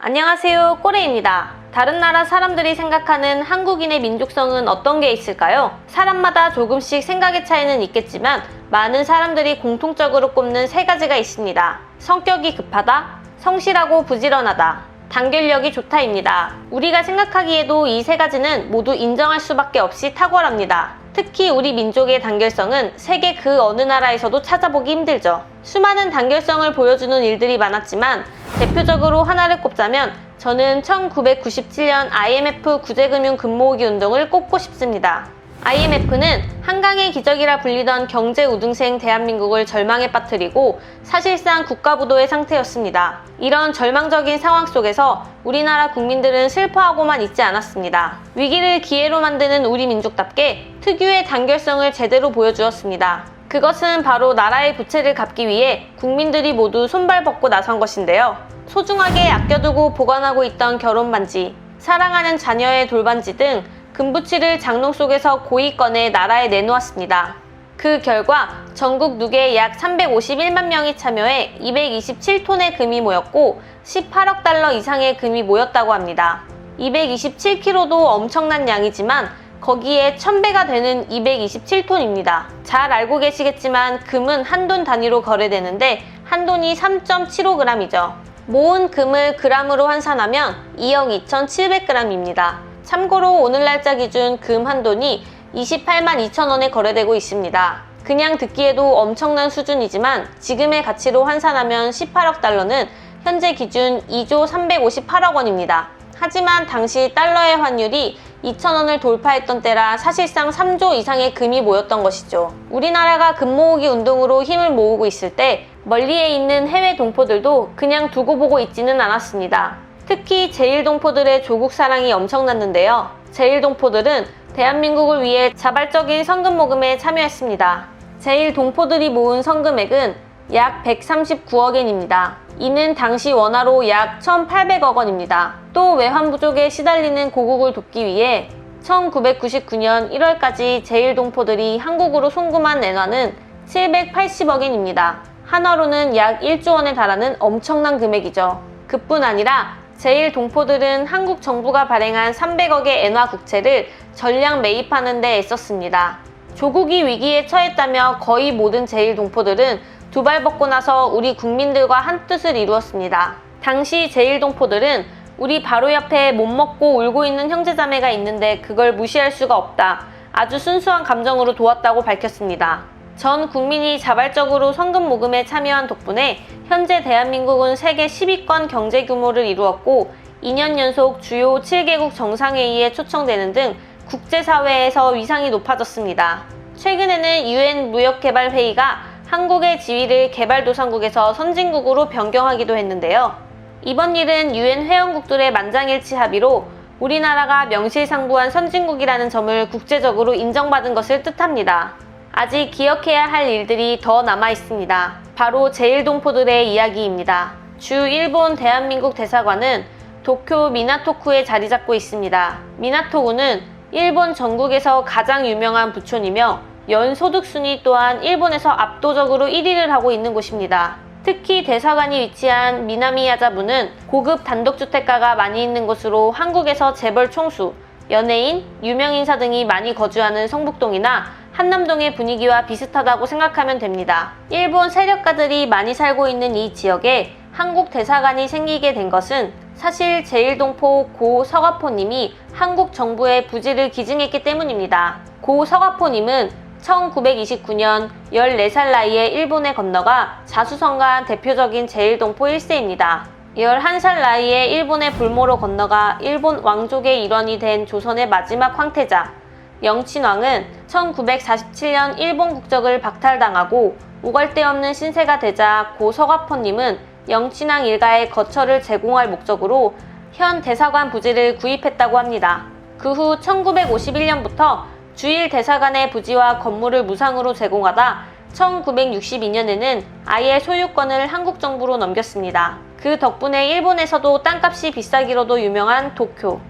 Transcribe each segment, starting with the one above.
안녕하세요. 꼬레입니다. 다른 나라 사람들이 생각하는 한국인의 민족성은 어떤 게 있을까요? 사람마다 조금씩 생각의 차이는 있겠지만 많은 사람들이 공통적으로 꼽는 세 가지가 있습니다. 성격이 급하다, 성실하고 부지런하다, 단결력이 좋다입니다. 우리가 생각하기에도 이 세 가지는 모두 인정할 수밖에 없이 탁월합니다. 특히 우리 민족의 단결성은 세계 그 어느 나라에서도 찾아보기 힘들죠. 수많은 단결성을 보여주는 일들이 많았지만 대표적으로 하나를 꼽자면 저는 1997년 IMF 구제금융 금모으기 운동을 꼽고 싶습니다. IMF는 한강의 기적이라 불리던 경제 우등생 대한민국을 절망에 빠뜨리고 사실상 국가부도의 상태였습니다. 이런 절망적인 상황 속에서 우리나라 국민들은 슬퍼하고만 있지 않았습니다. 위기를 기회로 만드는 우리 민족답게 특유의 단결성을 제대로 보여주었습니다. 그것은 바로 나라의 부채를 갚기 위해 국민들이 모두 손발 벗고 나선 것인데요. 소중하게 아껴두고 보관하고 있던 결혼 반지, 사랑하는 자녀의 돌반지 등 금부치를 장롱 속에서 고이 꺼내 나라에 내놓았습니다. 그 결과 전국 누계 약 351만 명이 참여해 227톤의 금이 모였고 18억 달러 이상의 금이 모였다고 합니다. 227kg도 엄청난 양이지만 거기에 1000배가 되는 227톤입니다. 잘 알고 계시겠지만 금은 한돈 단위로 거래되는데 한돈이 3.75g이죠. 모은 금을 그람으로 환산하면 2억 2,700g입니다. 참고로 오늘 날짜 기준 금 한돈이 28만 2천 원에 거래되고 있습니다. 그냥 듣기에도 엄청난 수준이지만 지금의 가치로 환산하면 18억 달러는 현재 기준 2조 358억 원입니다. 하지만 당시 달러의 환율이 2,000원을 돌파했던 때라 사실상 3조 이상의 금이 모였던 것이죠. 우리나라가 금 모으기 운동으로 힘을 모으고 있을 때 멀리에 있는 해외 동포들도 그냥 두고 보고 있지는 않았습니다. 특히 제1동포들의 조국 사랑이 엄청났는데요. 제1동포들은 대한민국을 위해 자발적인 성금 모금에 참여했습니다. 제1동포들이 모은 성금액은 약 139억엔입니다. 이는 당시 원화로 약 1,800억 원입니다. 또 외환 부족에 시달리는 고국을 돕기 위해 1999년 1월까지 제1동포들이 한국으로 송금한 엔화는 780억엔입니다. 한화로는 약 1조 원에 달하는 엄청난 금액이죠. 그뿐 아니라 제1동포들은 한국 정부가 발행한 300억의 엔화 국채를 전량 매입하는 데 애썼습니다. 조국이 위기에 처했다며 거의 모든 제1동포들은 두 발 벗고 나서 우리 국민들과 한 뜻을 이루었습니다. 당시 제1동포들은 우리 바로 옆에 못 먹고 울고 있는 형제자매가 있는데 그걸 무시할 수가 없다. 아주 순수한 감정으로 도왔다고 밝혔습니다. 전 국민이 자발적으로 성금 모금에 참여한 덕분에 현재 대한민국은 세계 10위권 경제 규모를 이루었고 2년 연속 주요 7개국 정상회의에 초청되는 등 국제사회에서 위상이 높아졌습니다. 최근에는 유엔 무역개발회의가 한국의 지위를 개발도상국에서 선진국으로 변경하기도 했는데요. 이번 일은 유엔 회원국들의 만장일치 합의로 우리나라가 명실상부한 선진국이라는 점을 국제적으로 인정받은 것을 뜻합니다. 아직 기억해야 할 일들이 더 남아 있습니다. 바로 제1동포들의 이야기입니다. 주 일본 대한민국 대사관은 도쿄 미나토쿠에 자리 잡고 있습니다. 미나토구는 일본 전국에서 가장 유명한 부촌이며 연 소득 순위 또한 일본에서 압도적으로 1위를 하고 있는 곳입니다. 특히 대사관이 위치한 미나미야자부는 고급 단독주택가가 많이 있는 곳으로 한국에서 재벌 총수, 연예인, 유명인사 등이 많이 거주하는 성북동이나 한남동의 분위기와 비슷하다고 생각하면 됩니다. 일본 세력가들이 많이 살고 있는 이 지역에 한국 대사관이 생기게 된 것은 사실 제1동포 고 서가포님이 한국 정부의 부지를 기증했기 때문입니다. 고 서가포님은 1929년 14살 나이에 일본에 건너가 자수성가한 대표적인 제1동포 1세입니다. 11살 나이에 일본의 불모로 건너가 일본 왕족의 일원이 된 조선의 마지막 황태자 영친왕은 1947년 일본 국적을 박탈당하고 오갈 데 없는 신세가 되자 고 서가포님은 영친왕 일가의 거처를 제공할 목적으로 현 대사관 부지를 구입했다고 합니다. 그 후 1951년부터 주일 대사관의 부지와 건물을 무상으로 제공하다 1962년에는 아예 소유권을 한국 정부로 넘겼습니다. 그 덕분에 일본에서도 땅값이 비싸기로도 유명한 도쿄.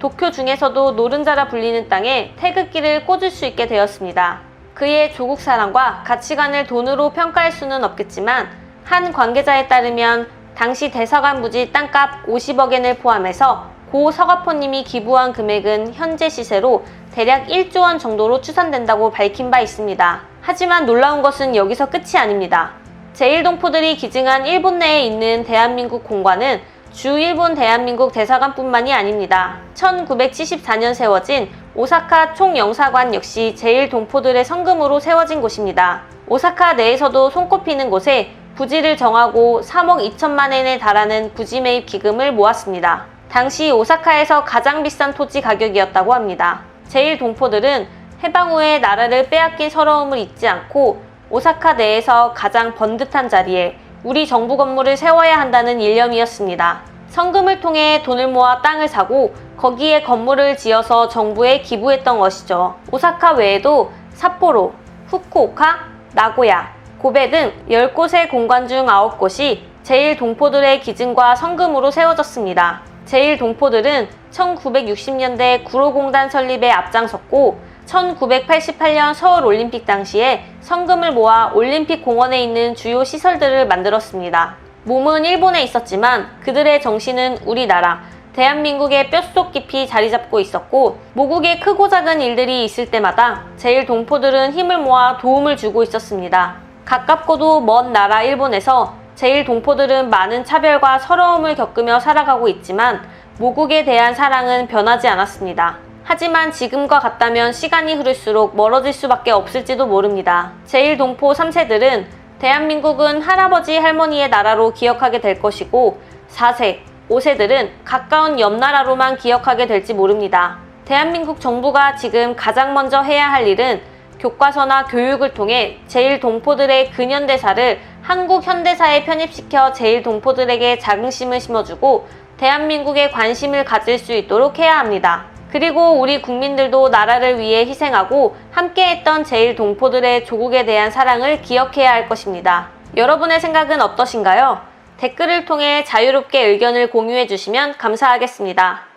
도쿄 중에서도 노른자라 불리는 땅에 태극기를 꽂을 수 있게 되었습니다. 그의 조국 사랑과 가치관을 돈으로 평가할 수는 없겠지만 한 관계자에 따르면 당시 대사관 부지 땅값 50억엔을 포함해서 고 서가포님이 기부한 금액은 현재 시세로 대략 1조 원 정도로 추산된다고 밝힌 바 있습니다. 하지만 놀라운 것은 여기서 끝이 아닙니다. 제1동포들이 기증한 일본 내에 있는 대한민국 공관은 주 일본 대한민국 대사관뿐만이 아닙니다. 1974년 세워진 오사카 총영사관 역시 제1동포들의 성금으로 세워진 곳입니다. 오사카 내에서도 손꼽히는 곳에 부지를 정하고 3억 2천만 엔에 달하는 부지 매입 기금을 모았습니다. 당시 오사카에서 가장 비싼 토지 가격이었다고 합니다. 제1동포들은 해방 후에 나라를 빼앗긴 서러움을 잊지 않고 오사카 내에서 가장 번듯한 자리에 우리 정부 건물을 세워야 한다는 일념이었습니다. 성금을 통해 돈을 모아 땅을 사고 거기에 건물을 지어서 정부에 기부했던 것이죠. 오사카 외에도 삿포로, 후쿠오카, 나고야, 고베 등 10곳의 공관 중 9곳이 제1동포들의 기증과 성금으로 세워졌습니다. 제1동포들은 1960년대 구로공단 설립에 앞장섰고 1988년 서울 올림픽 당시에 성금을 모아 올림픽 공원에 있는 주요 시설들을 만들었습니다. 몸은 일본에 있었지만 그들의 정신은 우리나라, 대한민국의 뼛속 깊이 자리 잡고 있었고 모국의 크고 작은 일들이 있을 때마다 제1동포들은 힘을 모아 도움을 주고 있었습니다. 가깝고도 먼 나라 일본에서 제1동포들은 많은 차별과 서러움을 겪으며 살아가고 있지만 모국에 대한 사랑은 변하지 않았습니다. 하지만 지금과 같다면 시간이 흐를수록 멀어질 수밖에 없을지도 모릅니다. 제1동포 3세들은 대한민국은 할아버지 할머니의 나라로 기억하게 될 것이고 4세, 5세들은 가까운 옆 나라로만 기억하게 될지 모릅니다. 대한민국 정부가 지금 가장 먼저 해야 할 일은 교과서나 교육을 통해 제1동포들의 근현대사를 한국 현대사에 편입시켜 제1동포들에게 자긍심을 심어주고 대한민국에 관심을 가질 수 있도록 해야 합니다. 그리고 우리 국민들도 나라를 위해 희생하고 함께했던 제1동포들의 조국에 대한 사랑을 기억해야 할 것입니다. 여러분의 생각은 어떠신가요? 댓글을 통해 자유롭게 의견을 공유해 주시면 감사하겠습니다.